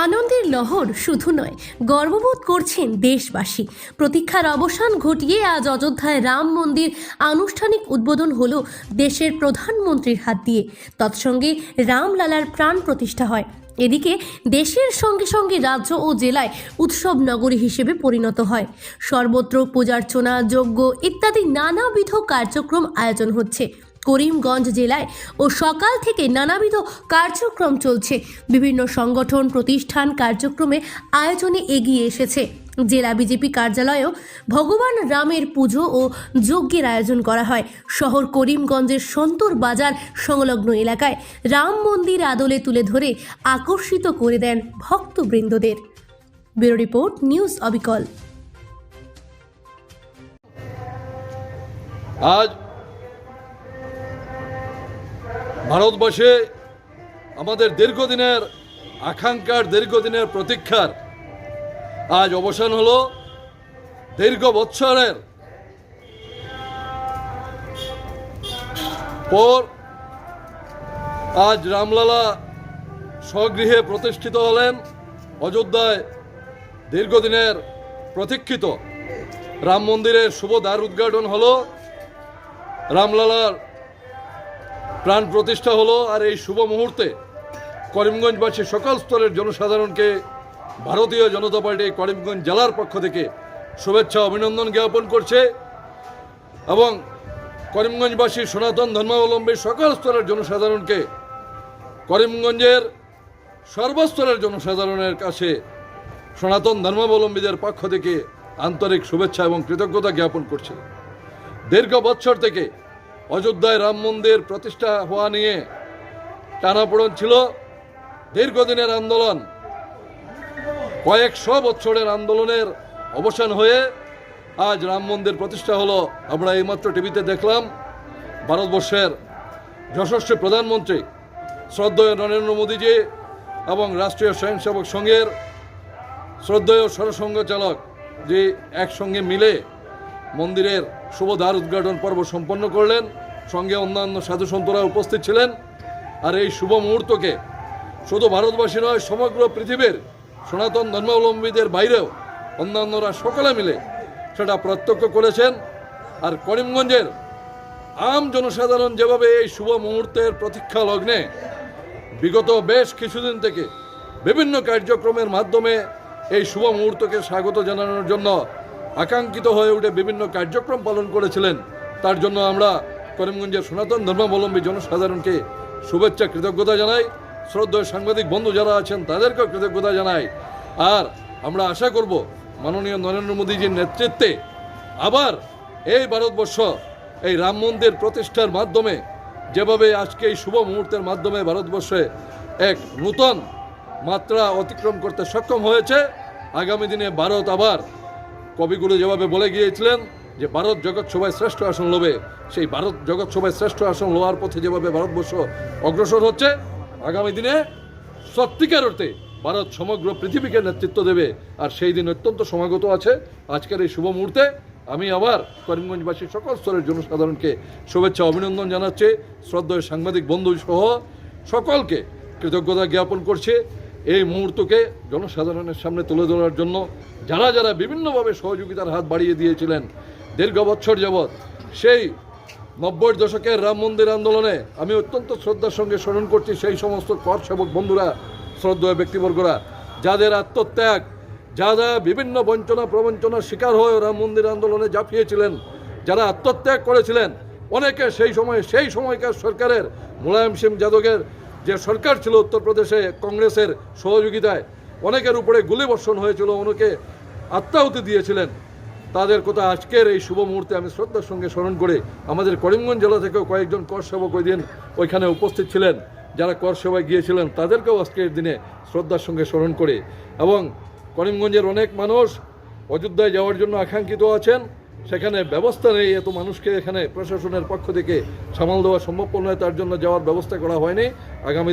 আনন্দের লহর শুধু নয়, গর্ববোধ করছেন দেশবাসী। প্রতীক্ষার অবসান ঘটিয়ে আজ অযোধ্যায় রাম মন্দির আনুষ্ঠানিক উদ্বোধন হলো দেশের প্রধানমন্ত্রীর হাত দিয়ে। তৎসঙ্গে রামলালার প্রাণ প্রতিষ্ঠা হয়। এদিকে দেশের সঙ্গে সঙ্গে রাজ্য ও জেলায় উৎসব নগরী হিসেবে পরিণত হয়। সর্বত্র পূজার্চনা, যজ্ঞ ইত্যাদি নানাবিধ কার্যক্রম আয়োজন হচ্ছে। করিমগঞ্জ জেলায় ও সকাল থেকে নানাবিধ কার্যক্রম চলছে। বিভিন্ন সংগঠন, প্রতিষ্ঠান কার্যক্রমে আয়োজনে এগিয়ে এসেছে। জেলা বিজেপি কার্যালয়েও ভগবান রামের পুজো ও যজ্ঞের আয়োজন করা হয়। শহর করিমগঞ্জের সন্তর বাজার সংলগ্ন এলাকায় রাম মন্দির আদলে তুলে ধরে আকর্ষিত করে দেন ভক্তবৃন্দদের। ব্যুরো রিপোর্ট, নিউজ অবিকল। আজ ভারতবর্ষে আমাদের দীর্ঘদিনের, আকাঙ্ক্ষার দীর্ঘদিনের প্রতীক্ষার আজ অবসান হলো দীর্ঘ বৎসরের পর আজ রামলালা স্বগৃহে প্রতিষ্ঠিত হলেন অযোধ্যায় দীর্ঘদিনের প্রতীক্ষিত। রাম মন্দিরের শুভ দ্বার উদ্ঘাটন হলো রামলালার প্রাণ প্রতিষ্ঠা হলো আর এই শুভ মুহূর্তে করিমগঞ্জবাসী সকল স্তরের জনসাধারণকে ভারতীয় জনতা পার্টি করিমগঞ্জ জেলার পক্ষ থেকে শুভেচ্ছা অভিনন্দন জ্ঞাপন করছে এবং করিমগঞ্জবাসী সনাতন ধর্মাবলম্বী সকল স্তরের জনসাধারণকে করিমগঞ্জের সর্বস্তরের জনসাধারণের কাছে সনাতন ধর্মাবলম্বীদের পক্ষ থেকে আন্তরিক শুভেচ্ছা এবং কৃতজ্ঞতা জ্ঞাপন করছে। দীর্ঘ বৎসর থেকে অযোধ্যায় রাম মন্দির প্রতিষ্ঠা হওয়া নিয়ে টানাপোড়ন ছিল দীর্ঘদিনের আন্দোলন। কয়েকশো বৎসরের আন্দোলনের অবসান হয়ে আজ রাম মন্দির প্রতিষ্ঠা হলো। আমরা এইমাত্র টিভিতে দেখলাম ভারতবর্ষের যশস্বী প্রধানমন্ত্রী শ্রদ্ধেয় নরেন্দ্র মোদীজি এবং রাষ্ট্রীয় স্বয়ংসেবক সংঘের শ্রদ্ধেয় সরসংঘ চালক যে একসঙ্গে মিলে মন্দিরের শুভ দ্বার উদ্ঘাটন পর্ব সম্পন্ন করলেন। সঙ্গে অন্যান্য সাধু সন্তরা উপস্থিত ছিলেন। আর এই শুভ মুহূর্তকে শুধু ভারতবাসী নয়, সমগ্র পৃথিবীর সনাতন ধর্মাবলম্বীদের বাইরেও অন্যান্যরা সকলে মিলে সেটা প্রত্যক্ষ করেছেন। আর করিমগঞ্জের আম জনসাধারণ যেভাবে এই শুভ মুহূর্তের প্রতীক্ষা লগ্নে বিগত বেশ কিছুদিন থেকে বিভিন্ন কার্যক্রমের মাধ্যমে এই শুভ মুহূর্তকে স্বাগত জানানোর জন্য আকাঙ্ক্ষিত হয়ে উঠে বিভিন্ন কার্যক্রম পালন করেছিলেন। তার জন্য আমরা করিমগঞ্জের সনাতন ধর্মাবলম্বী জনসাধারণকে শুভেচ্ছা, কৃতজ্ঞতা জানাই। শ্রদ্ধেয় সাংবাদিক বন্ধু যারা আছেন, তাদেরকেও কৃতজ্ঞতা জানাই। আর আমরা আশা করব, মাননীয় নরেন্দ্র মোদীজির নেতৃত্বে আবার এই ভারতবর্ষ, এই রাম মন্দির প্রতিষ্ঠার মাধ্যমে, যেভাবে আজকে এই শুভ মুহূর্তের মাধ্যমে ভারতবর্ষে এক নূতন মাত্রা অতিক্রম করতে সক্ষম হয়েছে, আগামী দিনে ভারত আবার কবিগুরু যেভাবে বলে গিয়েছিলেন যে ভারত জগৎ সভায় শ্রেষ্ঠ আসন লোবে সেই ভারত জগৎ সভায় শ্রেষ্ঠ আসন লোয়ার পথে যেভাবে ভারতবর্ষ অগ্রসর হচ্ছে, আগামী দিনে সত্যিকার অর্থে ভারত সমগ্র পৃথিবীকে নেতৃত্ব দেবে। আর সেই দিন অত্যন্ত সমাগত আছে। আজকের এই শুভ মুহূর্তে আমি আবার করিমগঞ্জবাসী সকল স্তরের জনসাধারণকে শুভেচ্ছা, অভিনন্দন জানাচ্ছি। শ্রদ্ধেয় সাংবাদিক বন্ধু সহ সকলকে কৃতজ্ঞতা জ্ঞাপন করছে। এই মুহূর্তকে জনসাধারণের সামনে তুলে ধরার জন্য যারা যারা বিভিন্নভাবে সহযোগিতার হাত বাড়িয়ে দিয়েছিলেন, দীর্ঘ বছর যাবৎ, সেই নব্বই দশকের রাম মন্দির আন্দোলনে আমি অত্যন্ত শ্রদ্ধার সঙ্গে স্মরণ করছি সেই সমস্ত কর সেবক বন্ধুরা, শ্রদ্ধেয় ব্যক্তিবর্গরা, যাদের আত্মত্যাগ, যারা বিভিন্ন বঞ্চনা প্রবঞ্চনার শিকার হয়ে রাম মন্দির আন্দোলনে ঝাঁপিয়েছিলেন যারা আত্মত্যাগ করেছিলেন, অনেকে সেই সময়, সেই সময়কার সরকারের, মুলায়ম সিং যাদবের যে সরকার ছিল উত্তরপ্রদেশে কংগ্রেসের সহযোগিতায় অনেকের উপরে গুলিবর্ষণ হয়েছিল, অনেকে আত্মাহুতি দিয়েছিলেন। তাদের কথা আজকের এই শুভ মুহূর্তে আমি শ্রদ্ধার সঙ্গে স্মরণ করে আমাদের করিমগঞ্জ জেলা থেকেও কয়েকজন কর সেবক ওই দিন ওইখানে উপস্থিত ছিলেন। যারা কর সেবায় গিয়েছিলেন, তাদেরকেও আজকের দিনে শ্রদ্ধার সঙ্গে স্মরণ করে। এবং করিমগঞ্জের অনেক মানুষ অযোধ্যায় যাওয়ার জন্য আকাঙ্ক্ষিত আছেন। সেখানে ব্যবস্থা নেই, এত মানুষকে এখানে প্রশাসনের পক্ষ থেকে সামাল দেওয়া সম্ভবপর নয়, তার জন্য যাওয়ার ব্যবস্থা করা হয়নি। আগামী